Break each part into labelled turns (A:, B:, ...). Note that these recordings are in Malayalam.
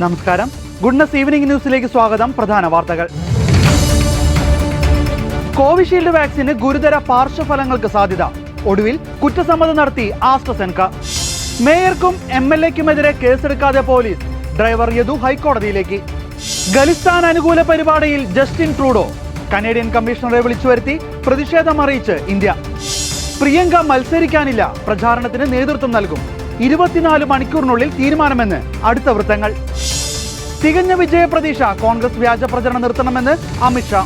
A: നമസ്കാരം. ഗുഡ്നസ് ഈവനിംഗ് ന്യൂസിലേക്ക് സ്വാഗതം. പ്രധാന വാർത്തകൾ. കോവിഷീൽഡ് വാക്സിന് ഗുരുതര പാർശ്വഫലങ്ങൾക്ക് സാധ്യത. ഒടുവിൽ കുറ്റസമ്മതം നടത്തി ആസ്ട്രസെൻക. മേയർക്കും എം എൽ എക്കുമെതിരെ കേസെടുക്കാതെ പോലീസ്. ഡ്രൈവർ യദു ഹൈക്കോടതിയിലേക്ക്. ഖലിസ്ഥാൻ അനുകൂല പരിപാടിയിൽ ജസ്റ്റിൻ ട്രൂഡോ. കനേഡിയൻ കമ്മീഷണറെ വിളിച്ചു വരുത്തി പ്രതിഷേധം അറിയിച്ച് ഇന്ത്യ. പ്രിയങ്ക മത്സരിക്കാനില്ല. പ്രചാരണത്തിന് നേതൃത്വം നൽകും. ഇരുപത്തിനാല് മണിക്കൂറിനുള്ളിൽ തീരുമാനമെന്ന് അടുത്ത വൃത്തങ്ങൾ. തികഞ്ഞ വിജയപ്രതീക്ഷ കോൺഗ്രസ് വ്യാജ പ്രചരണം നിർത്തണമെന്ന് അമിത്ഷാ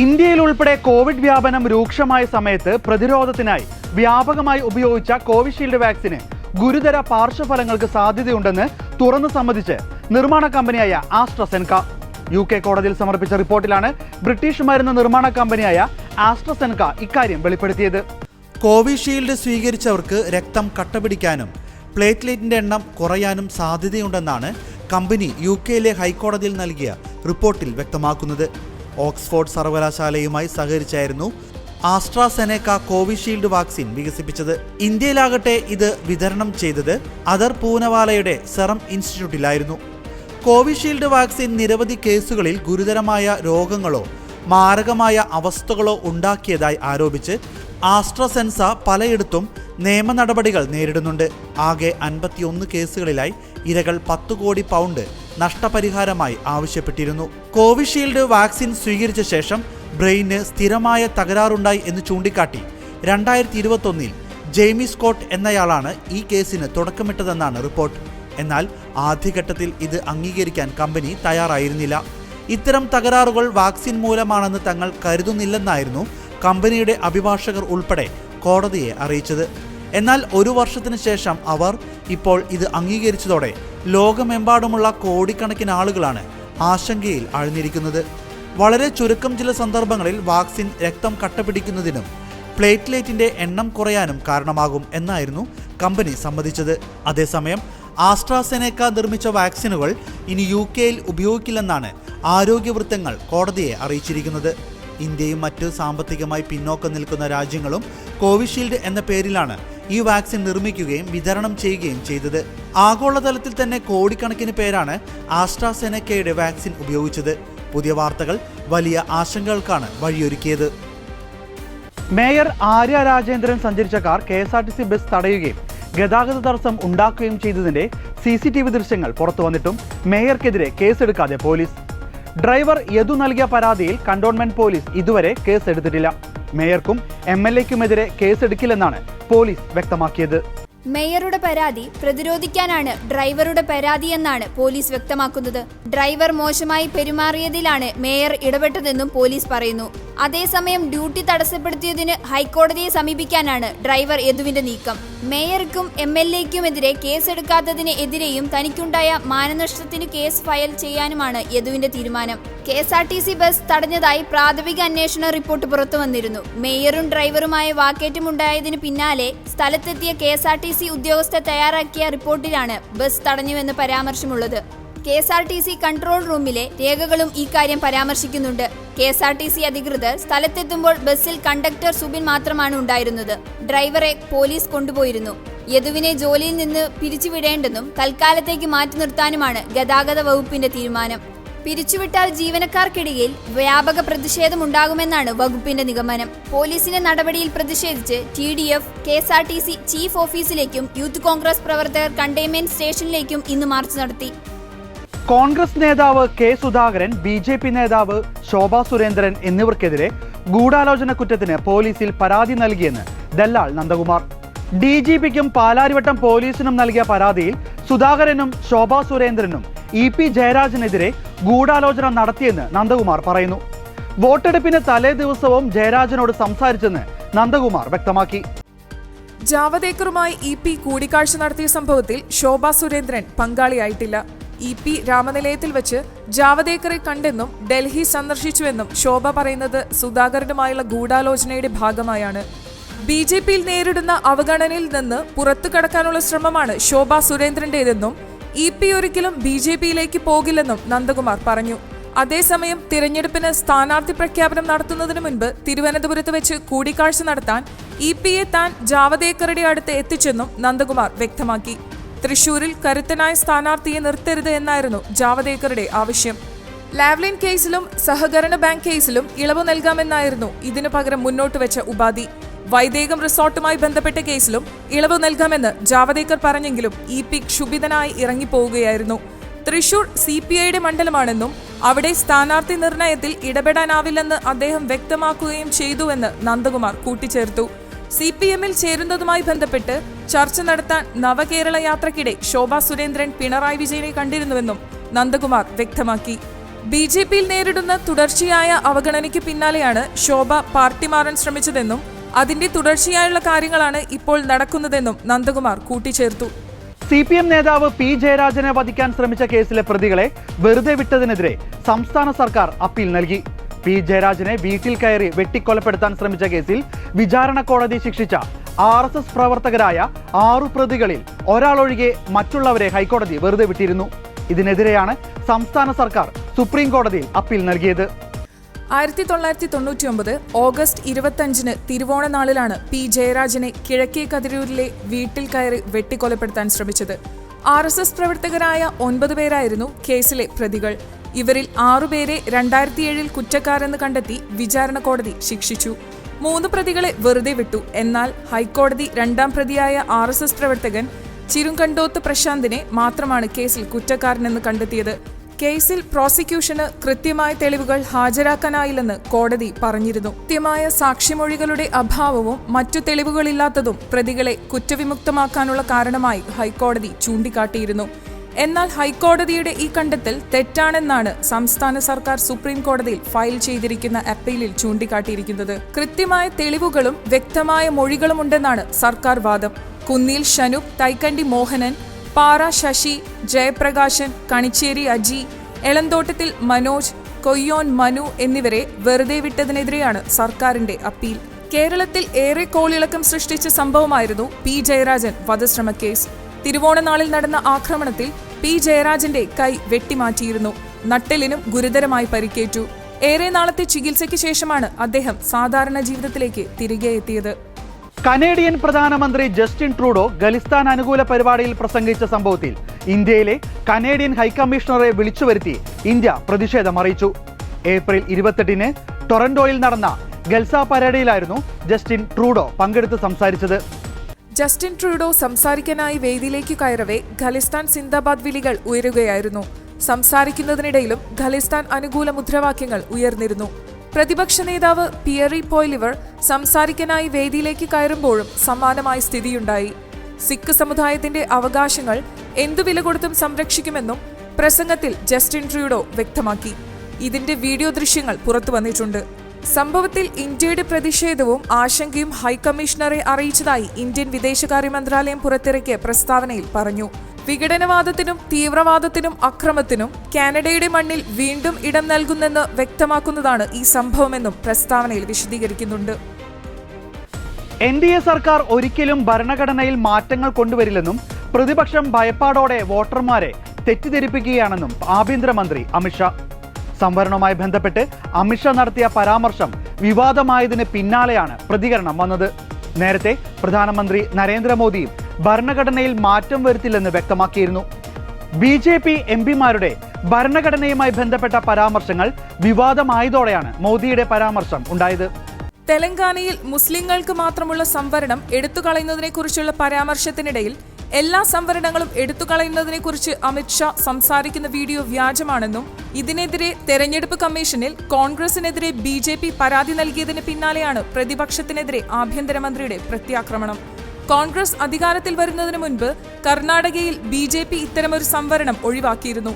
A: ഇന്ത്യയിൽ ഉൾപ്പെടെ കോവിഡ് വ്യാപനം രൂക്ഷമായ സമയത്ത് പ്രതിരോധത്തിനായി വ്യാപകമായി ഉപയോഗിച്ച കോവിഷീൽഡ് വാക്സിന് ഗുരുതര പാർശ്വഫലങ്ങൾക്ക് സാധ്യതയുണ്ടെന്ന് തുറന്നു സമ്മതിച്ച് നിർമ്മാണ കമ്പനിയായ ആസ്ട്രസെൻക. യു കെ കോടതിയിൽ സമർപ്പിച്ച റിപ്പോർട്ടിലാണ് ബ്രിട്ടീഷ് മരുന്ന് നിർമ്മാണ കമ്പനിയായ ആസ്ട്രസെൻക ഇക്കാര്യം വെളിപ്പെടുത്തിയത്. കോവിഷീൽഡ് സ്വീകരിച്ചവർക്ക് രക്തം കട്ടപിടിക്കാനും പ്ലേറ്റ്ലേറ്റിന്റെ എണ്ണം കുറയാനും സാധ്യതയുണ്ടെന്നാണ് കമ്പനി യു കെയിലെ ഹൈക്കോടതിയിൽ നൽകിയ റിപ്പോർട്ടിൽ വ്യക്തമാക്കുന്നത്. ഓക്സ്ഫോർഡ് സർവകലാശാലയുമായി സഹകരിച്ചായിരുന്നു ആസ്ട്രാസെനേക്ക കോവിഷീൽഡ് വാക്സിൻ വികസിപ്പിച്ചത്. ഇന്ത്യയിലാകട്ടെ ഇത് വിതരണം ചെയ്തത് അദർ പൂനവാലയുടെ സെറം ഇൻസ്റ്റിറ്റ്യൂട്ടിലായിരുന്നു. കോവിഷീൽഡ് വാക്സിൻ നിരവധി കേസുകളിൽ ഗുരുതരമായ രോഗങ്ങളോ മാരകമായ അവസ്ഥകളോ ഉണ്ടാക്കിയതായി ആരോപിച്ച് ആസ്ട്രസെൻസ പലയിടത്തും നിയമ നടപടികൾ നേരിടുന്നുണ്ട്. ആകെ അൻപത്തിയൊന്ന് കേസുകളിലായി ഇരകൾ പത്ത് കോടി പൗണ്ട് നഷ്ടപരിഹാരമായി ആവശ്യപ്പെട്ടിരുന്നു. കോവിഷീൽഡ് വാക്സിൻ സ്വീകരിച്ച ശേഷം ബ്രെയിന് സ്ഥിരമായ തകരാറുണ്ടായി എന്ന് ചൂണ്ടിക്കാട്ടി രണ്ടായിരത്തി ഇരുപത്തൊന്നിൽ ജെയ്മി സ്കോട്ട് എന്നയാളാണ് ഈ കേസിന് തുടക്കമിട്ടതെന്നാണ് റിപ്പോർട്ട്. എന്നാൽ ആദ്യഘട്ടത്തിൽ ഇത് അംഗീകരിക്കാൻ കമ്പനി തയ്യാറായിരുന്നില്ല. ഇത്തരം തകരാറുകൾ വാക്സിൻ മൂലമാണെന്ന് തങ്ങൾ കരുതുന്നില്ലെന്നായിരുന്നു കമ്പനിയുടെ അഭിഭാഷകർ ഉൾപ്പെടെ കോടതിയെ അറിയിച്ചത്. എന്നാൽ ഒരു വർഷത്തിന് ശേഷം അവർ ഇപ്പോൾ ഇത് അംഗീകരിച്ചതോടെ ലോകമെമ്പാടുമുള്ള കോടിക്കണക്കിന് ആളുകളാണ് ആശങ്കയിൽ ആഴ്ന്നിരിക്കുന്നത് വളരെ ചുരുക്കം ചില സന്ദർഭങ്ങളിൽ വാക്സിൻ രക്തം കട്ടപിടിക്കുന്നതിനും പ്ലേറ്റ്ലേറ്റിന്റെ എണ്ണം കുറയാനും കാരണമാകും എന്നായിരുന്നു കമ്പനി സമ്മതിച്ചത്. അതേസമയം ആസ്ട്രാസെനേക്ക നിർമ്മിച്ച വാക്സിനുകൾ ഇനി യു കെയിൽ ഉപയോഗിക്കില്ലെന്നാണ് ആരോഗ്യവൃത്തങ്ങൾ കോടതിയെ അറിയിച്ചിരിക്കുന്നത്. ഇന്ത്യയും മറ്റ് സാമ്പത്തികമായി പിന്നോക്കം നിൽക്കുന്ന രാജ്യങ്ങളും കോവിഷീൽഡ് എന്ന പേരിലാണ് ഈ വാക്സിൻ നിർമ്മിക്കുകയും വിതരണം ചെയ്യുകയും ചെയ്തത്. ആഗോളതലത്തിൽ തന്നെ കോടിക്കണക്കിന് പേരാണ് ആസ്ട്രാസെനക്കയുടെ വാക്സിൻ ഉപയോഗിച്ചത്. പുതിയ വാർത്തകൾ വലിയ ആശങ്കകൾക്കാണ് വഴിയൊരുക്കിയത്. മേയർ ആര്യ രാജേന്ദ്രൻ സഞ്ചരിച്ച car K S R T C bus തടയുകയും ഗതാഗത തടസ്സം ഉണ്ടാക്കുകയും ചെയ്തതിന്റെ സി സി ടി വി ദൃശ്യങ്ങൾ പുറത്തു വന്നിട്ടും മേയർക്കെതിരെ കേസെടുക്കാതെ പോലീസ്. ഡ്രൈവർ യദു നൽകിയ പരാതിയിൽ കണ്ടോൺമെന്റ് പോലീസ് ഇതുവരെ കേസെടുത്തിട്ടില്ല. മേയർക്കും എം എൽ എക്കുമെതിരെ കേസെടുക്കില്ലെന്നാണ് പോലീസ് വ്യക്തമാക്കിയത്
B: മേയറുടെ പരാതി പ്രതിരോധിക്കാനാണ് ഡ്രൈവറുടെ പരാതിയെന്നാണ് പോലീസ് വ്യക്തമാക്കുന്നത്. ഡ്രൈവർ മോശമായി പെരുമാറിയതിലാണ് മേയർ ഇടപെട്ടതെന്നും പോലീസ് പറയുന്നു. അതേസമയം ഡ്യൂട്ടി തടസ്സപ്പെടുത്തിയതിന് ഹൈക്കോടതിയെ സമീപിക്കാനാണ് ഡ്രൈവർ യദുവിന്റെ നീക്കം. മേയർക്കും എം എൽ എക്കുമെതിരെ കേസെടുക്കാത്തതിന് എതിരെയും തനിക്കുണ്ടായ മാനനഷ്ടത്തിന് കേസ് ഫയൽ ചെയ്യാനുമാണ് യദുവിന്റെ തീരുമാനം. K S R T C bus തടഞ്ഞതായി പ്രാഥമിക അന്വേഷണ റിപ്പോർട്ട് പുറത്തു വന്നിരുന്നു മേയറും ഡ്രൈവറുമായ വാക്കേറ്റമുണ്ടായതിനു പിന്നാലെ സ്ഥലത്തെത്തിയ K S R T C ഉദ്യോഗസ്ഥ തയ്യാറാക്കിയ റിപ്പോർട്ടിലാണ് ബസ് തടഞ്ഞുവെന്ന് പരാമർശമുള്ളത്. K S R T C control റൂമിലെ രേഖകളും ഇക്കാര്യം പരാമർശിക്കുന്നുണ്ട്. K S R T C അധികൃതർ സ്ഥലത്തെത്തുമ്പോൾ ബസ്സിൽ കണ്ടക്ടർ സുബിൻ മാത്രമാണ് ഉണ്ടായിരുന്നത്. ഡ്രൈവറെ പോലീസ് കൊണ്ടുപോയിരുന്നു. യദുവിനെ ജോലിയിൽ നിന്ന് പിരിച്ചുവിടേണ്ടെന്നും തൽക്കാലത്തേക്ക് മാറ്റി നിർത്താനുമാണ് ഗതാഗത വകുപ്പിന്റെ തീരുമാനം. പിരിച്ചുവിട്ടാൽ ജീവനക്കാർക്കിടയിൽ വ്യാപക പ്രതിഷേധമുണ്ടാകുമെന്നാണ് വകുപ്പിന്റെ നിഗമനം. പോലീസിന്റെ നടപടിയിൽ പ്രതിഷേധിച്ച് T D F K S R T C chief ഓഫീസിലേക്കും youth Congress പ്രവർത്തകർ കണ്ടെയ്ൻമെന്റ് സ്റ്റേഷനിലേക്കും ഇന്ന് മാർച്ച് നടത്തി.
A: കോൺഗ്രസ് നേതാവ് K Sudhakaran B J P നേതാവ് ശോഭാ സുരേന്ദ്രൻ എന്നിവർക്കെതിരെ ഗൂഢാലോചന കുറ്റത്തിന് പോലീസിൽ പരാതി നൽകിയെന്ന് ദല്ലാൾ നന്ദകുമാർ. ഡി ജി പിക്കും പാലാരിവട്ടം പോലീസിനും നൽകിയ പരാതിയിൽ സുധാകരനും ശോഭാ സുരേന്ദ്രനും ഇ പി ജയരാജനെതിരെ ഗൂഢാലോചന നടത്തിയെന്ന് നന്ദകുമാർ പറയുന്നു. വോട്ടെടുപ്പിന് തലേ ദിവസവും ജയരാജനോട് സംസാരിച്ചെന്ന് നന്ദകുമാർ വ്യക്തമാക്കി.
C: ജാവദേക്കറുമായി ഇ പി കൂടിക്കാഴ്ച നടത്തിയ സംഭവത്തിൽ ശോഭ സുരേന്ദ്രൻ പങ്കാളിയായിട്ടില്ല. ഇ പി രാമനിലയത്തിൽ വെച്ച് ജാവദേക്കറെ കണ്ടെന്നും ഡൽഹി സന്ദർശിച്ചുവെന്നും ശോഭ പറയുന്നത് സുധാകരനുമായുള്ള ഗൂഢാലോചനയുടെ ഭാഗമായാണ്. ബി ജെ പിയിൽ നേരിടുന്ന അവഗണനയിൽ നിന്ന് പുറത്തു കടക്കാനുള്ള ശ്രമമാണ് ശോഭ സുരേന്ദ്രന്റേതെന്നും ഇ പി ഒരിക്കലും ബി ജെ പിയിലേക്ക് പോകില്ലെന്നും നന്ദകുമാർ പറഞ്ഞു. അതേസമയം തിരഞ്ഞെടുപ്പിന് സ്ഥാനാർത്ഥി പ്രഖ്യാപനം നടത്തുന്നതിന് മുൻപ് തിരുവനന്തപുരത്ത് വെച്ച് കൂടിക്കാഴ്ച നടത്താൻ ഇ പിയെ താൻ ജാവദേക്കറുടെ അടുത്ത് എത്തിച്ചെന്നും നന്ദകുമാർ വ്യക്തമാക്കി. തൃശൂരിൽ കരുത്തനായ സ്ഥാനാർത്ഥിയെ നിർത്തരുത് എന്നായിരുന്നു ജാവദേക്കറുടെ ആവശ്യം. ലാവ്ലിൻ കേസിലും സഹകരണ ബാങ്ക് കേസിലും ഇളവ് നൽകാമെന്നായിരുന്നു ഇതിനു പകരം മുന്നോട്ട് വെച്ച ഉപാധി. വൈദേകം റിസോർട്ടുമായി ബന്ധപ്പെട്ട കേസിലും ഇളവ് നൽകാമെന്ന് ജാവദേക്കർ പറഞ്ഞെങ്കിലും ഇ പി ക്ഷുഭിതനായി ഇറങ്ങിപ്പോവുകയായിരുന്നു. തൃശൂർ സി പി ഐയുടെ മണ്ഡലമാണെന്നും അവിടെ സ്ഥാനാർത്ഥി നിർണയത്തിൽ ഇടപെടാനാവില്ലെന്ന് അദ്ദേഹം വ്യക്തമാക്കുകയും ചെയ്തുവെന്ന് നന്ദകുമാർ കൂട്ടിച്ചേർത്തു. സി പി എമ്മിൽ ചേരുന്നതുമായി ബന്ധപ്പെട്ട് ചർച്ച നടത്താൻ നവകേരള യാത്രക്കിടെ ശോഭാ സുരേന്ദ്രൻ പിണറായി വിജയനെ കണ്ടിരുന്നുവെന്നും നന്ദകുമാർ വ്യക്തമാക്കി. ബി ജെ പിയിൽ നേരിടുന്ന തുടർച്ചയായ അവഗണനയ്ക്ക് പിന്നാലെയാണ് ശോഭ പാർട്ടി മാറാൻ ശ്രമിച്ചതെന്നും അതിന്റെ തുടർച്ചയായുള്ള കാര്യങ്ങളാണ് ഇപ്പോൾ നടക്കുന്നതെന്നും നന്ദകുമാർ കൂട്ടിച്ചേർത്തു.
A: സി പി എം നേതാവ് പി ജയരാജനെ വധിക്കാൻ ശ്രമിച്ച കേസിലെ പ്രതികളെ വെറുതെ വിട്ടതിനെതിരെ സംസ്ഥാന സർക്കാർ അപ്പീൽ നൽകി. പി ജയരാജനെ വീട്ടിൽ കയറി വെട്ടിക്കൊലപ്പെടുത്താൻ ശ്രമിച്ച കേസിൽ വിചാരണ കോടതി ശിക്ഷിച്ച ആർ എസ് എസ് പ്രവർത്തകരായ ആറു പ്രതികളിൽ ഒരാളൊഴികെ മറ്റുള്ളവരെ ഹൈക്കോടതി വെറുതെ വിട്ടിരുന്നു. ഇതിനെതിരെയാണ് സംസ്ഥാന സർക്കാർ സുപ്രീം കോടതിയിൽ അപ്പീൽ നൽകിയത്.
C: ആയിരത്തി തൊള്ളായിരത്തി തൊണ്ണൂറ്റി ഒമ്പത് ഓഗസ്റ്റ് ഇരുപത്തഞ്ചിന് തിരുവോണ നാളിലാണ് പി ജയരാജനെ കിഴക്കേ കതിരൂരിലെ വീട്ടിൽ കയറി വെട്ടിക്കൊലപ്പെടുത്താൻ ശ്രമിച്ചത്. ആർ എസ് എസ് പ്രവർത്തകരായ ഒൻപത് പേരായിരുന്നു കേസിലെ പ്രതികൾ. ഇവരിൽ ആറുപേരെ രണ്ടായിരത്തിയേഴിൽ കുറ്റക്കാരെന്ന് കണ്ടെത്തി വിചാരണ കോടതി ശിക്ഷിച്ചു. മൂന്ന് പ്രതികളെ വെറുതെ വിട്ടു. എന്നാൽ ഹൈക്കോടതി രണ്ടാം പ്രതിയായ ആർ എസ് എസ് പ്രവർത്തകൻ ചിരുങ്കണ്ടോത്ത് പ്രശാന്തിനെ മാത്രമാണ് കേസിൽ കുറ്റക്കാരനെന്ന് കണ്ടെത്തിയത്. കേസിൽ പ്രോസിക്യൂഷന് കൃത്യമായ തെളിവുകൾ ഹാജരാക്കാനായില്ലെന്ന് കോടതി പറഞ്ഞിരുന്നു. കൃത്യമായ സാക്ഷിമൊഴികളുടെ അഭാവവും മറ്റു തെളിവുകളില്ലാത്തതും പ്രതികളെ കുറ്റവിമുക്തമാക്കാനുള്ള കാരണമായി ഹൈക്കോടതി ചൂണ്ടിക്കാട്ടിയിരുന്നു. എന്നാൽ ഹൈക്കോടതിയുടെ ഈ കണ്ടെത്തൽ തെറ്റാണെന്നാണ് സംസ്ഥാന സർക്കാർ സുപ്രീം കോടതിയിൽ ഫയൽ ചെയ്തിരിക്കുന്ന അപ്പീലിൽ ചൂണ്ടിക്കാട്ടിയിരിക്കുന്നത്. കൃത്യമായ തെളിവുകളും വ്യക്തമായ മൊഴികളുമുണ്ടെന്നാണ് സർക്കാർ വാദം. കുന്നിൽ ഷനൂപ് തൈക്കണ്ടി മോഹനൻ പാറ ശശി ജയപ്രകാശൻ കണിച്ചേരി അജി എളന്തോട്ടത്തിൽ മനോജ് കൊയ്യോൻ മനു എന്നിവരെ വെറുതെ വിട്ടതിനെതിരെയാണ് സർക്കാരിന്റെ അപ്പീൽ. കേരളത്തിൽ ഏറെ കോളിളക്കം സൃഷ്ടിച്ച സംഭവമായിരുന്നു പി. ജയരാജൻ വധശ്രമ കേസ്. തിരുവോണനാളിൽ നടന്ന ആക്രമണത്തിൽ പി. ജയരാജന്റെ കൈ വെട്ടിമാറ്റിയിരുന്നു. നട്ടലിനും ഗുരുതരമായി പരിക്കേറ്റു. ഏറെ നാളത്തെ ചികിത്സയ്ക്ക് ശേഷമാണ് അദ്ദേഹം സാധാരണ ജീവിതത്തിലേക്ക് തിരികെ എത്തിയത്.
A: കനേഡിയൻ പ്രധാനമന്ത്രി ജസ്റ്റിൻ ട്രൂഡോ ഖലിസ്ഥാൻ അനുകൂല പരിപാടിയിൽ പ്രസംഗിച്ച സംഭവത്തിൽ ഇന്ത്യയിലെ കനേഡിയൻ ഹൈക്കമ്മീഷണറെ വിളിച്ചുവരുത്തി ഇന്ത്യ പ്രതിഷേധം അറിയിച്ചു. ഏപ്രിൽ ഇരുപത്തെട്ടിന് ടൊറന്റോയിൽ നടന്ന ഗൽസ പരേഡിലായിരുന്നു ജസ്റ്റിൻ ട്രൂഡോ പങ്കെടുത്ത് സംസാരിച്ചത്.
C: ജസ്റ്റിൻ ട്രൂഡോ സംസാരിക്കാനായി വേദിയിലേക്ക് കയറവേ ഖലിസ്ഥാൻ സിന്ദാബാദ് വിളികൾ ഉയരുകയായിരുന്നു. സംസാരിക്കുന്നതിനിടയിലും ഖലിസ്ഥാൻ അനുകൂല മുദ്രാവാക്യങ്ങൾ ഉയർന്നിരുന്നു. പ്രതിപക്ഷ നേതാവ് പിയറി പോയിലിവർ സംസാരിക്കാനായി വേദിയിലേക്ക് കയറുമ്പോഴും സമാനമായ സ്ഥിതിയുണ്ടായി. സിഖ് സമുദായത്തിന്റെ അവകാശങ്ങൾ എന്തു വില കൊടുത്തും സംരക്ഷിക്കുമെന്നും പ്രസംഗത്തിൽ ജസ്റ്റിൻ ട്രൂഡോ വ്യക്തമാക്കി. ഇതിന്റെ വീഡിയോ ദൃശ്യങ്ങൾ പുറത്തു വന്നിട്ടുണ്ട്. സംഭവത്തിൽ ഇന്ത്യയുടെ പ്രതിഷേധവും ആശങ്കയും ഹൈക്കമ്മീഷണറെ അറിയിച്ചതായി ഇന്ത്യൻ വിദേശകാര്യ മന്ത്രാലയം പുറത്തിറക്കിയ പ്രസ്താവനയിൽ പറഞ്ഞു. വിഘടനവാദത്തിനും തീവ്രവാദത്തിനും അക്രമത്തിനും കാനഡയുടെ മണ്ണിൽ വീണ്ടും ഇടം നൽകുന്നെന്ന് വ്യക്തമാക്കുന്നതാണ് ഈ സംഭവമെന്നും പ്രസ്താവനയിൽ വിശദീകരിക്കുന്നുണ്ട്.
A: എൻ ഡി എ സർക്കാർ ഒരിക്കലും ഭരണഘടനയിൽ മാറ്റങ്ങൾ കൊണ്ടുവരില്ലെന്നും പ്രതിപക്ഷം ഭയപ്പാടോടെ വോട്ടർമാരെ തെറ്റിദ്ധരിപ്പിക്കുകയാണെന്നും ആഭ്യന്തരമന്ത്രി അമിത്ഷാ സംവരണവുമായി ബന്ധപ്പെട്ട് അമിത്ഷാ നടത്തിയ പരാമർശം വിവാദമായതിന് പിന്നാലെയാണ് പ്രതികരണം വന്നത്. നേരത്തെ പ്രധാനമന്ത്രി നരേന്ദ്രമോദിയും ഭരണഘടനയിൽ മാറ്റം വരുത്തില്ലെന്ന് വ്യക്തമാക്കിയിരുന്നു. ബി ജെ പി എം പിമാരുടെ ഭരണഘടനയുമായി ബന്ധപ്പെട്ട പരാമർശങ്ങൾ വിവാദമായതോടെയാണ് മോദിയുടെ പരാമർശം ഉണ്ടായത്.
C: തെലങ്കാനയിൽ മുസ്ലിങ്ങൾക്ക് മാത്രമുള്ള സംവരണം എടുത്തുകളയുന്നതിനെക്കുറിച്ചുള്ള പരാമർശത്തിനിടയിൽ എല്ലാ സംവരണങ്ങളും എടുത്തുകളയുന്നതിനെക്കുറിച്ച് അമിത്ഷാ സംസാരിക്കുന്ന വീഡിയോ വ്യാജമാണെന്നും ഇതിനെതിരെ തെരഞ്ഞെടുപ്പ് കമ്മീഷനിൽ കോൺഗ്രസിനെതിരെ ബി പരാതി നൽകിയതിന് പിന്നാലെയാണ് പ്രതിപക്ഷത്തിനെതിരെ ആഭ്യന്തരമന്ത്രിയുടെ പ്രത്യാക്രമണം. കോൺഗ്രസ് അധികാരത്തിൽ വരുന്നതിന് മുൻപ് കർണാടകയിൽ ബി ജെ പി ഇത്തരമൊരു സംവരണം ഒഴിവാക്കിയിരുന്നു.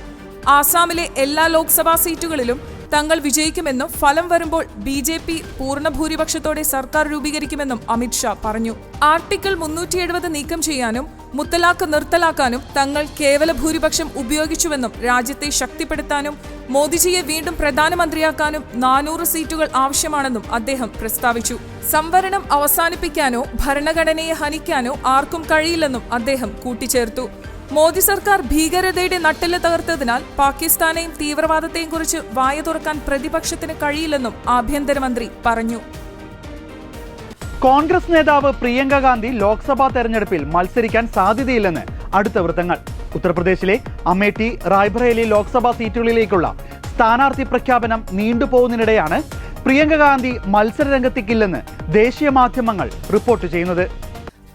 C: ആസാമിലെ എല്ലാ ലോക്സഭാ സീറ്റുകളിലും തങ്ങൾ വിജയിക്കുമെന്നും ഫലം വരുമ്പോൾ ബി ജെ പി പൂർണ ഭൂരിപക്ഷത്തോടെ സർക്കാർ രൂപീകരിക്കുമെന്നും അമിത്ഷാ പറഞ്ഞു. ആർട്ടിക്കിൾ മുന്നൂറ്റി എഴുപത് നീക്കം ചെയ്യാനും മുത്തലാഖ് നിർത്തലാക്കാനും തങ്ങൾ കേവല ഭൂരിപക്ഷം ഉപയോഗിച്ചുവെന്നും രാജ്യത്തെ ശക്തിപ്പെടുത്താനും മോദിജിയെ വീണ്ടും പ്രധാനമന്ത്രിയാക്കാനും നാനൂറ് സീറ്റുകൾ ആവശ്യമാണെന്നും അദ്ദേഹം പ്രസ്താവിച്ചു. സംവരണം അവസാനിപ്പിക്കാനോ ഭരണഘടനയെ ഹനിക്കാനോ ആർക്കും കഴിയില്ലെന്നും അദ്ദേഹം കൂട്ടിച്ചേർത്തു. മോദി സർക്കാർ ഭീകരതയുടെ നട്ടെല്ല് തകർത്തതിനാൽ പാകിസ്ഥാനെയും തീവ്രവാദത്തെയും കുറിച്ച് വായ തുറക്കാൻ പ്രതിപക്ഷത്തിന് കഴിയില്ലെന്നും ആഭ്യന്തരമന്ത്രി പറഞ്ഞു.
A: കോൺഗ്രസ് നേതാവ് പ്രിയങ്ക ഗാന്ധി ലോക്സഭാ തെരഞ്ഞെടുപ്പിൽ മത്സരിക്കാൻ സാധ്യതയില്ലെന്ന്
D: അടുത്ത വൃത്തങ്ങൾ. ഉത്തർപ്രദേശിലെ അമേഠി റായ്ബറേലി ലോക്സഭാ സീറ്റുകളിലേക്കുള്ള സ്ഥാനാർത്ഥി പ്രഖ്യാപനം നീണ്ടുപോകുന്നതിനിടെയാണ് പ്രിയങ്ക ഗാന്ധി മത്സരരംഗത്തേക്കില്ലെന്ന് ദേശീയ മാധ്യമങ്ങൾ റിപ്പോർട്ട് ചെയ്യുന്നത്.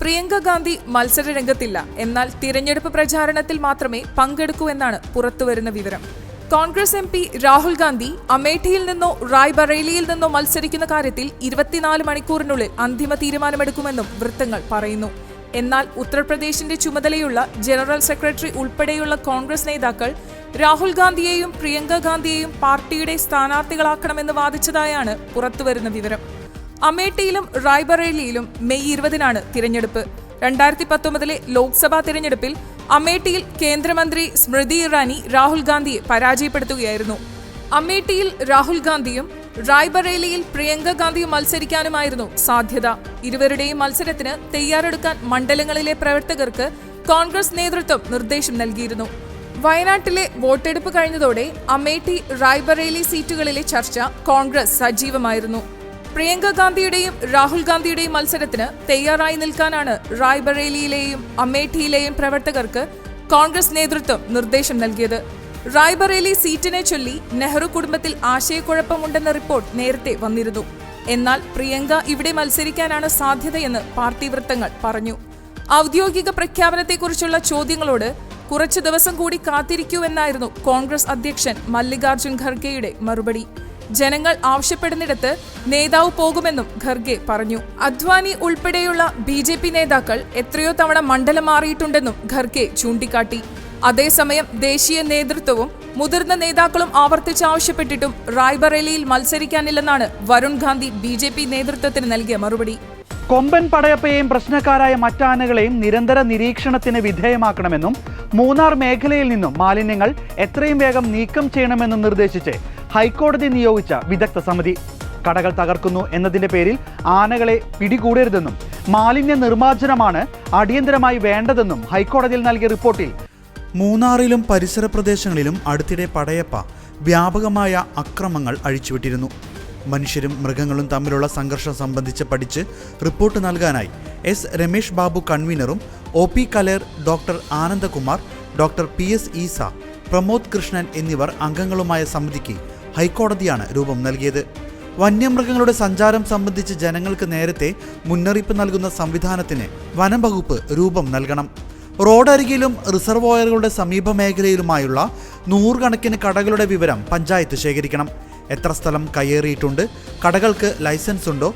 C: പ്രിയങ്ക ഗാന്ധി മത്സര രംഗത്തില്ല എന്നാൽ തിരഞ്ഞെടുപ്പ് പ്രചാരണത്തിൽ മാത്രമേ പങ്കെടുക്കൂ എന്നാണ് പുറത്തുവരുന്ന വിവരം. കോൺഗ്രസ് എം പി രാഹുൽ ഗാന്ധി അമേഠിയിൽ നിന്നോ റായ്ബറേലിയിൽ നിന്നോ മത്സരിക്കുന്ന കാര്യത്തിൽ ഇരുപത്തിനാല് മണിക്കൂറിനുള്ളിൽ അന്തിമ തീരുമാനമെടുക്കുമെന്നും വൃത്തങ്ങൾ പറയുന്നു. എന്നാൽ ഉത്തർപ്രദേശിന്റെ ചുമതലയുള്ള ജനറൽ സെക്രട്ടറി ഉൾപ്പെടെയുള്ള കോൺഗ്രസ് നേതാക്കൾ രാഹുൽ ഗാന്ധിയെയും പ്രിയങ്ക ഗാന്ധിയെയും പാർട്ടിയുടെ സ്ഥാനാർത്ഥികളാക്കണമെന്ന് വാദിച്ചതായാണ് പുറത്തുവരുന്ന വിവരം. അമേഠിയിലും റായ്ബറേലിയിലും മെയ് ഇരുപതിനാണ് തിരഞ്ഞെടുപ്പ്. രണ്ടായിരത്തി പത്തൊമ്പതിലെ ലോക്സഭാ തിരഞ്ഞെടുപ്പിൽ അമേഠിയിൽ കേന്ദ്രമന്ത്രി സ്മൃതി ഇറാനി രാഹുൽ ഗാന്ധിയെ പരാജയപ്പെടുത്തുകയായിരുന്നു. അമേഠിയിൽ രാഹുൽ ഗാന്ധിയും റായ്ബറേലിയിൽ പ്രിയങ്ക ഗാന്ധിയും മത്സരിക്കാനുമായിരുന്നു സാധ്യത. ഇരുവരുടെയും മത്സരത്തിന് തയ്യാറെടുക്കാൻ മണ്ഡലങ്ങളിലെ പ്രവർത്തകർക്ക് കോൺഗ്രസ് നേതൃത്വം നിർദ്ദേശം നൽകിയിരുന്നു. വയനാട്ടിലെ വോട്ടെടുപ്പ് കഴിഞ്ഞതോടെ അമേഠി റായ്ബറേലി സീറ്റുകളിലെ ചർച്ച കോൺഗ്രസ് സജീവമായിരുന്നു. പ്രിയങ്ക ഗാന്ധിയുടെയും രാഹുൽ ഗാന്ധിയുടെയും മത്സരത്തിന് തയ്യാറായി നിൽക്കാനാണ് റായ്ബറേലിയിലെയും അമേഠിയിലെയും പ്രവർത്തകർക്ക് കോൺഗ്രസ് നേതൃത്വം നിർദ്ദേശം നൽകിയത്. റായ്ബറേലി സീറ്റിനെ ചൊല്ലി നെഹ്റു കുടുംബത്തിൽ ആശയക്കുഴപ്പമുണ്ടെന്ന റിപ്പോർട്ട് നേരത്തെ വന്നിരുന്നു. എന്നാൽ പ്രിയങ്ക ഇവിടെ മത്സരിക്കാനാണ് സാധ്യതയെന്ന് പാർട്ടി വൃത്തങ്ങൾ പറഞ്ഞു. ഔദ്യോഗിക പ്രഖ്യാപനത്തെക്കുറിച്ചുള്ള ചോദ്യങ്ങളോട് കുറച്ചു ദിവസം കൂടി കാത്തിരിക്കൂവെന്നായിരുന്നു കോൺഗ്രസ് അധ്യക്ഷൻ മല്ലികാർജുൻ ഖർഗെയുടെ മറുപടി. ജനങ്ങൾ ആവശ്യപ്പെടുന്നിടത്ത് നേതാവ് പോകുമെന്നും ഖർഗെ പറഞ്ഞു. അദ്വാനി ഉൾപ്പെടെയുള്ള ബി നേതാക്കൾ എത്രയോ തവണ മണ്ഡലം മാറിയിട്ടുണ്ടെന്നും ഖർഗെ ചൂണ്ടിക്കാട്ടി. അതേസമയം ദേശീയ നേതൃത്വവും മുതിർന്ന നേതാക്കളും ആവർത്തിച്ച് ആവശ്യപ്പെട്ടിട്ടും റായ്ബറേലിയിൽ മത്സരിക്കാനില്ലെന്നാണ് Varun Gandhi B J P നേതൃത്വത്തിന് നൽകിയ മറുപടി.
D: കൊമ്പൻ പടയപ്പയെയും പ്രശ്നക്കാരായ മറ്റാനകളെയും നിരന്തര നിരീക്ഷണത്തിന് വിധേയമാക്കണമെന്നും മൂന്നാർ മേഖലയിൽ നിന്നും മാലിന്യങ്ങൾ എത്രയും വേഗം നീക്കം ചെയ്യണമെന്നും നിർദ്ദേശിച്ച് ഹൈക്കോടതി നിയോഗിച്ച വിദഗ്ധ സമിതി. കടകൾ തകർക്കുന്നു എന്നതിന്റെ പേരിൽ ആനകളെ പിടികൂടരുതെന്നും മാലിന്യ നിർമ്മാർജനമാണ് അടിയന്തരമായി വേണ്ടതെന്നും ഹൈക്കോടതിയിൽ നൽകിയ റിപ്പോർട്ടിൽ
A: മൂന്നാറിലും പരിസര പ്രദേശങ്ങളിലും അടുത്തിടെ പടയപ്പ വ്യാപകമായ അക്രമങ്ങൾ അഴിച്ചുവിട്ടിരുന്നു. മനുഷ്യരും മൃഗങ്ങളും തമ്മിലുള്ള സംഘർഷം സംബന്ധിച്ച് പഠിച്ച് റിപ്പോർട്ട് നൽകാനായി S Ramesh Babu കൺവീനറും O P Kaler doctor Anandakumar doctor P S Isa Pramod Krishnan എന്നിവർ അംഗങ്ങളുമായ സമിതിക്ക് ഹൈക്കോടതിയാണ് രൂപം നൽകിയത്. വന്യമൃഗങ്ങളുടെ സഞ്ചാരം സംബന്ധിച്ച് ജനങ്ങൾക്ക് നേരത്തെ മുന്നറിയിപ്പ് നൽകുന്ന സംവിധാനത്തിന് വനം വകുപ്പ് രൂപം നൽകണം. റോഡരികിലും റിസർവോയറുകളുടെ സമീപ മേഖലയിലുമായുള്ള നൂറുകണക്കിന് കടകളുടെ വിവരം പഞ്ചായത്ത് ശേഖരിക്കണം. എത്ര സ്ഥലം കയ്യേറിയിട്ടുണ്ട്? കടകൾക്ക് ലൈസൻസ് ഉണ്ടോ?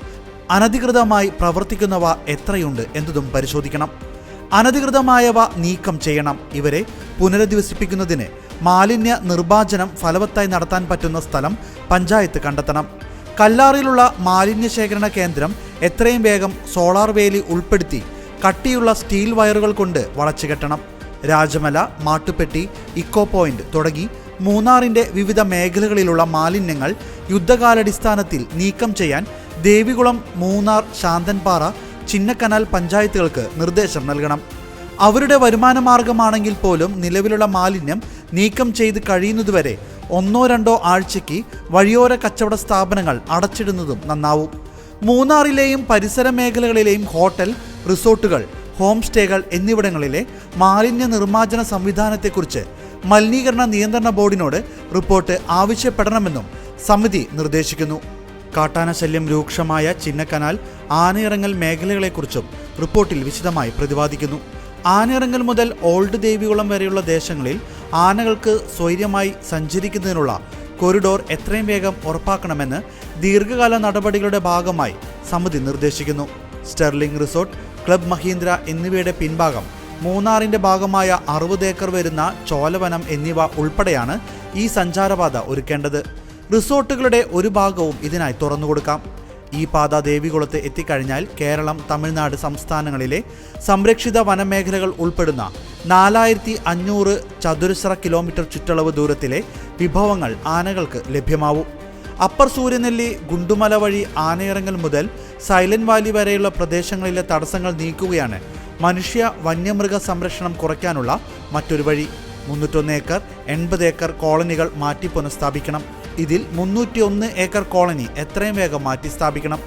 A: അനധികൃതമായി പ്രവർത്തിക്കുന്നവ എത്രയുണ്ട് എന്നതും പരിശോധിക്കണം. അനധികൃതമായവ നീക്കം ചെയ്യണം. ഇവരെ പുനരധിവസിപ്പിക്കുന്നതിന് മാലിന്യ നിർമ്മാർജനം ഫലവത്തായി നടത്താൻ പറ്റുന്ന സ്ഥലം പഞ്ചായത്ത് കണ്ടെത്തണം. കല്ലാറിലുള്ള മാലിന്യ ശേഖരണ കേന്ദ്രം എത്രയും വേഗം സോളാർ വേലി ഉൾപ്പെടുത്തി കട്ടിയുള്ള സ്റ്റീൽ വയറുകൾ കൊണ്ട് വളച്ചു കെട്ടണം രാജമല മാട്ടുപെട്ടി ഇക്കോ പോയിന്റ് തുടങ്ങി മൂന്നാറിന്റെ വിവിധ മേഖലകളിലുള്ള മാലിന്യങ്ങൾ യുദ്ധകാലടിസ്ഥാനത്തിൽ നീക്കം ചെയ്യാൻ ദേവികുളം മൂന്നാർ ശാന്തൻപാറ ചിന്നക്കനാൽ പഞ്ചായത്തുകൾക്ക് നിർദ്ദേശം നൽകണം. അവരുടെ വരുമാന മാർഗമാണെങ്കിൽ പോലും നിലവിലുള്ള മാലിന്യം നീക്കം ചെയ്ത് കഴിയുന്നതുവരെ ഒന്നോ രണ്ടോ ആഴ്ചയ്ക്ക് വഴിയോര കച്ചവട സ്ഥാപനങ്ങൾ അടച്ചിടുന്നതും നന്നാവും. മൂന്നാറിലെയും പരിസര മേഖലകളിലെയും ഹോട്ടൽ റിസോർട്ടുകൾ ഹോം സ്റ്റേകൾ എന്നിവിടങ്ങളിലെ മാലിന്യ നിർമ്മാർജന സംവിധാനത്തെക്കുറിച്ച് മലിനീകരണ നിയന്ത്രണ ബോർഡിനോട് റിപ്പോർട്ട് ആവശ്യപ്പെടണമെന്നും സമിതി നിർദ്ദേശിക്കുന്നു. കാട്ടാന ശല്യം രൂക്ഷമായ ചിന്നക്കനാൽ ആനയിറങ്ങൽ മേഖലകളെക്കുറിച്ചും റിപ്പോർട്ടിൽ വിശദമായി പ്രതിപാദിക്കുന്നു. ആനയിറങ്ങൽ മുതൽ ഓൾഡ് ദേവികുളം വരെയുള്ള ദേശങ്ങളിൽ ആനകൾക്ക് സ്വൈര്യമായി സഞ്ചരിക്കുന്നതിനുള്ള കൊറിഡോർ എത്രയും വേഗം ഉറപ്പാക്കണമെന്ന് ദീർഘകാല നടപടികളുടെ ഭാഗമായി സമിതി നിർദ്ദേശിക്കുന്നു. സ്റ്റെർലിംഗ് റിസോർട്ട് ക്ലബ് മഹീന്ദ്ര എന്നിവയുടെ പിൻഭാഗം മൂന്നാറിന്റെ ഭാഗമായ അറുപത് ഏക്കർ വരുന്ന ചോലവനം എന്നിവ ഉൾപ്പെടെയാണ് ഈ സഞ്ചാരപാത ഒരുക്കേണ്ടത്. റിസോർട്ടുകളുടെ ഒരു ഭാഗവും ഇതിനായി തുറന്നുകൊടുക്കാം ഈ പാത ദേവികുളത്ത് എത്തിക്കഴിഞ്ഞാൽ കേരളം തമിഴ്നാട് സംസ്ഥാനങ്ങളിലെ സംരക്ഷിത വനമേഖലകൾ ഉൾപ്പെടുന്ന നാലായിരത്തി അഞ്ഞൂറ് ചതുരശ്ര കിലോമീറ്റർ ചുറ്റളവ് ദൂരത്തിലെ വിഭവങ്ങൾ ആനകൾക്ക് ലഭ്യമാവും. അപ്പർ സൂര്യനെല്ലി ഗുണ്ടുമല വഴി ആനയിറങ്ങൽ മുതൽ സൈലന്റ് വാലി വരെയുള്ള പ്രദേശങ്ങളിലെ തടസ്സങ്ങൾ നീക്കുകയാണ് മനുഷ്യ വന്യമൃഗ സംരക്ഷണം കുറയ്ക്കാനുള്ള മറ്റൊരു വഴി. മുന്നൂറ്റൊന്ന് ഏക്കർ എൺപത് ഏക്കർ കോളനികൾ മാറ്റി പുനഃസ്ഥാപിക്കണം. ഇതിൽ മുന്നൂറ്റി ഒന്ന് ഏക്കർ കോളനി എത്രയും വേഗം മാറ്റി സ്ഥാപിക്കണം.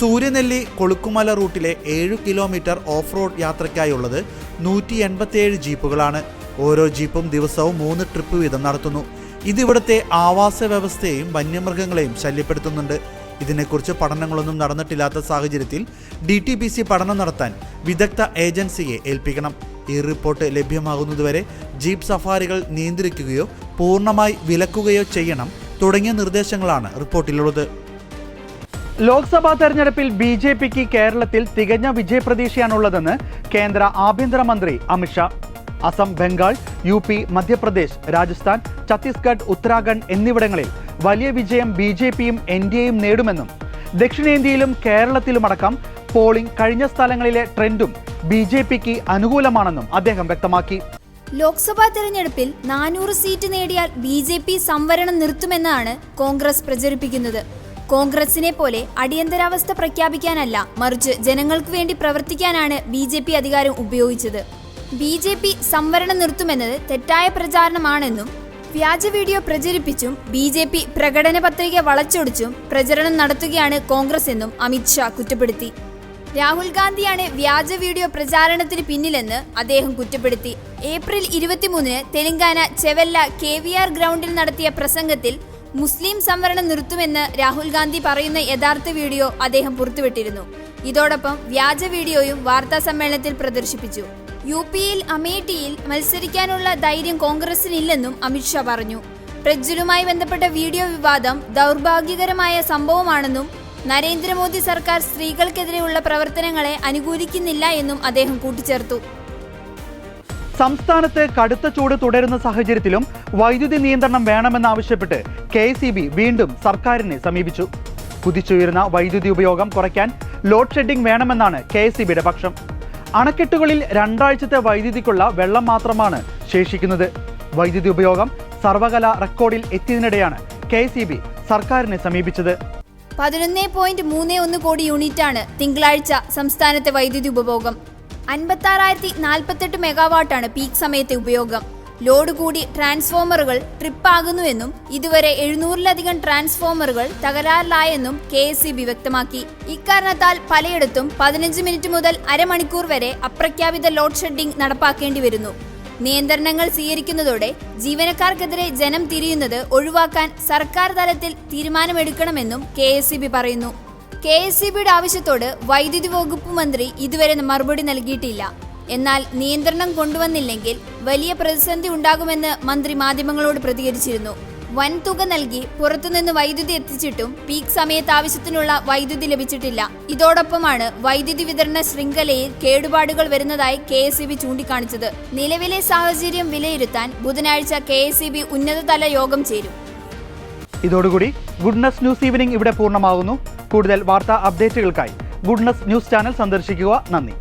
A: സൂര്യനെല്ലി കൊളുക്കുമല റൂട്ടിലെ ഏഴ് കിലോമീറ്റർ ഓഫ് റോഡ് യാത്രയ്ക്കായുള്ളത്
E: നൂറ്റി എൺപത്തിയേഴ് ജീപ്പുകളാണ്. ഓരോ ജീപ്പും ദിവസവും മൂന്ന് ട്രിപ്പ് വീതം നടത്തുന്നു. ഇതിവിടുത്തെ ആവാസ വ്യവസ്ഥയെയും വന്യമൃഗങ്ങളെയും ശല്യപ്പെടുത്തുന്നുണ്ട്. ഇതിനെക്കുറിച്ച് പഠനങ്ങളൊന്നും നടന്നിട്ടില്ലാത്ത സാഹചര്യത്തിൽ ഡി ടി പി സി പഠനം നടത്താൻ വിദഗ്ധ ഏജൻസിയെ ഏൽപ്പിക്കണം. ഈ റിപ്പോർട്ട് ലഭ്യമാകുന്നതുവരെ ജീപ്പ് സഫാരികൾ നിയന്ത്രിക്കുകയോ പൂർണമായി വിലക്കുകയോ ചെയ്യണം തുടങ്ങിയ നിർദ്ദേശങ്ങളാണ് റിപ്പോർട്ടിലുള്ളത്.
A: ലോക്സഭാ തെരഞ്ഞെടുപ്പിൽ ബി ജെ പിക്ക് കേരളത്തിൽ തികഞ്ഞ വിജയപ്രതീക്ഷയാണുള്ളതെന്ന് കേന്ദ്ര ആഭ്യന്തരമന്ത്രി അമിത്ഷാ അസം ബംഗാൾ യു പി മധ്യപ്രദേശ് രാജസ്ഥാൻ ഛത്തീസ്ഗഡ് ഉത്തരാഖണ്ഡ് എന്നിവിടങ്ങളിൽ വലിയ വിജയം ബി ജെ പിയും എൻ ഡി എയും നേടുമെന്നും ദക്ഷിണേന്ത്യയിലും കേരളത്തിലുമടക്കം പോളിംഗ് കഴിഞ്ഞ സ്ഥലങ്ങളിലെ ട്രെൻഡും ബി ജെ പിക്ക് അനുകൂലമാണെന്നും അദ്ദേഹം വ്യക്തമാക്കി.
B: ലോക്സഭാ തെരഞ്ഞെടുപ്പിൽ നാനൂറ് സീറ്റ് നേടിയാൽ ബി ജെ പി സംവരണം നിർത്തുമെന്നാണ് കോൺഗ്രസ് പ്രചരിപ്പിക്കുന്നത്. കോൺഗ്രസിനെ പോലെ അടിയന്തരാവസ്ഥ പ്രഖ്യാപിക്കാനല്ല മറിച്ച് ജനങ്ങൾക്ക് വേണ്ടി പ്രവർത്തിക്കാനാണ് ബി ജെ പി അധികാരം ഉപയോഗിച്ചത്. ബി ജെ പി സംവരണം നിർത്തുമെന്നത് തെറ്റായ പ്രചാരണമാണെന്നും വ്യാജ വീഡിയോ പ്രചരിപ്പിച്ചും ബി ജെ പി പ്രകടന പത്രിക വളച്ചൊടിച്ചും പ്രചരണം നടത്തുകയാണ് കോൺഗ്രസ് എന്നും അമിത്ഷാ കുറ്റപ്പെടുത്തി. രാഹുൽ ഗാന്ധിയാണ് വ്യാജ വീഡിയോ പ്രചാരണത്തിന് പിന്നിലെന്ന് അദ്ദേഹം കുറ്റപ്പെടുത്തി. ഏപ്രിൽ ഇരുപത്തിമൂന്നിന് Telangana Chevella K V R ഗ്രൗണ്ടിൽ നടത്തിയ പ്രസംഗത്തിൽ മുസ്ലിം സംവരണം നിർത്തുമെന്ന് രാഹുൽ ഗാന്ധി പറയുന്ന യഥാർത്ഥ വീഡിയോ അദ്ദേഹം പുറത്തുവിട്ടിരുന്നു. ഇതോടൊപ്പം വ്യാജ വീഡിയോയും വാർത്താ സമ്മേളനത്തിൽ പ്രദർശിപ്പിച്ചു. യു പിയിൽ അമേഠിയിൽ മത്സരിക്കാനുള്ള ധൈര്യം കോൺഗ്രസിനില്ലെന്നും അമിത്ഷാ പറഞ്ഞു. പ്രജ്വലുമായി ബന്ധപ്പെട്ട വീഡിയോ വിവാദം ദൗർഭാഗ്യകരമായ സംഭവമാണെന്നും നരേന്ദ്രമോദി സർക്കാർ സ്ത്രീകൾക്കെതിരെയുള്ള പ്രവർത്തനങ്ങളെ അനുകൂലിക്കുന്നില്ല എന്നും അദ്ദേഹം കൂട്ടിച്ചേർത്തു.
A: സംസ്ഥാനത്ത് കടുത്ത ചൂട് തുടരുന്ന സാഹചര്യത്തിലും വൈദ്യുതി നിയന്ത്രണം വേണമെന്നാവശ്യപ്പെട്ട് കെ വീണ്ടും സർക്കാരിനെ സമീപിച്ചു. കുതിച്ചുയരുന്ന വൈദ്യുതി ഉപയോഗം കുറയ്ക്കാൻ ലോഡ് ഷെഡിംഗ് വേണമെന്നാണ് കെ പക്ഷം. അണക്കെട്ടുകളിൽ രണ്ടാഴ്ചത്തെ വൈദ്യുതിക്കുള്ള വെള്ളം മാത്രമാണ് ശേഷിക്കുന്നത്. വൈദ്യുതി ഉപയോഗം സർവകല റെക്കോർഡിൽ എത്തിയതിനിടെയാണ് കെ സർക്കാരിനെ സമീപിച്ചത്.
B: പതിനൊന്ന് പോയിന്റ് മൂന്ന് ഒന്ന് കോടി യൂണിറ്റാണ് തിങ്കളാഴ്ച സംസ്ഥാനത്തെ വൈദ്യുതി ഉപഭോഗം. അൻപത്തി ആറായിരത്തി നാൽപ്പത്തെട്ട് മെഗാവാട്ടാണ് പീക്ക് സമയത്തെ ഉപയോഗം. ലോഡ് കൂടി ട്രാൻസ്ഫോമറുകൾ ട്രിപ്പാകുന്നുവെന്നും ഇതുവരെ എഴുന്നൂറിലധികം ട്രാൻസ്ഫോമറുകൾ തകരാറിലായെന്നും കെ എസ് സി ബി വ്യക്തമാക്കി. ഇക്കാരണത്താൽ പലയിടത്തും പതിനഞ്ച് മിനിറ്റ് മുതൽ അരമണിക്കൂർ വരെ അപ്രഖ്യാപിത ലോഡ് ഷെഡിംഗ് നടപ്പാക്കേണ്ടി വരുന്നു നിയന്ത്രണങ്ങൾ സ്വീകരിക്കുന്നതോടെ ജീവനക്കാർക്കെതിരെ ജനം തിരിയുന്നത് ഒഴിവാക്കാൻ സർക്കാർ തലത്തിൽ തീരുമാനമെടുക്കണമെന്നും കെ പറയുന്നു. കെ എസ് സി ബിയുടെ ആവശ്യത്തോട് വൈദ്യുതി വകുപ്പ് മന്ത്രി ഇതുവരെ മറുപടി നൽകിയിട്ടില്ല. എന്നാൽ നിയന്ത്രണം കൊണ്ടുവന്നില്ലെങ്കിൽ വലിയ പ്രതിസന്ധി ഉണ്ടാകുമെന്ന് മന്ത്രി മാധ്യമങ്ങളോട് പ്രതികരിച്ചിരുന്നു. വൻതുക നൽകി പുറത്തുനിന്ന് വൈദ്യുതി എത്തിച്ചിട്ടും പീക്ക് സമയത്ത് ആവശ്യത്തിനുള്ള വൈദ്യുതി ലഭിച്ചിട്ടില്ല. ഇതോടൊപ്പമാണ് വൈദ്യുതി വിതരണ ശൃംഖലയിൽ കേടുപാടുകൾ വരുന്നതായി കെ എസ് ബി ചൂണ്ടിക്കാണിച്ചത്. നിലവിലെ സാഹചര്യം വിലയിരുത്താൻ ബുധനാഴ്ച കെ എസ് ബി ഉന്നതതല യോഗം ചേരും.
A: ഇതോടുകൂടി ഗുഡ്നസ് ന്യൂസ് ഈവനിംഗ് ഇവിടെ പൂർണമാകുന്നു. കൂടുതൽ വാർത്താ അപ്ഡേറ്റുകൾക്കായി ഗുഡ്നസ് ന്യൂസ് ചാനൽ സന്ദർശിക്കുക നന്ദി.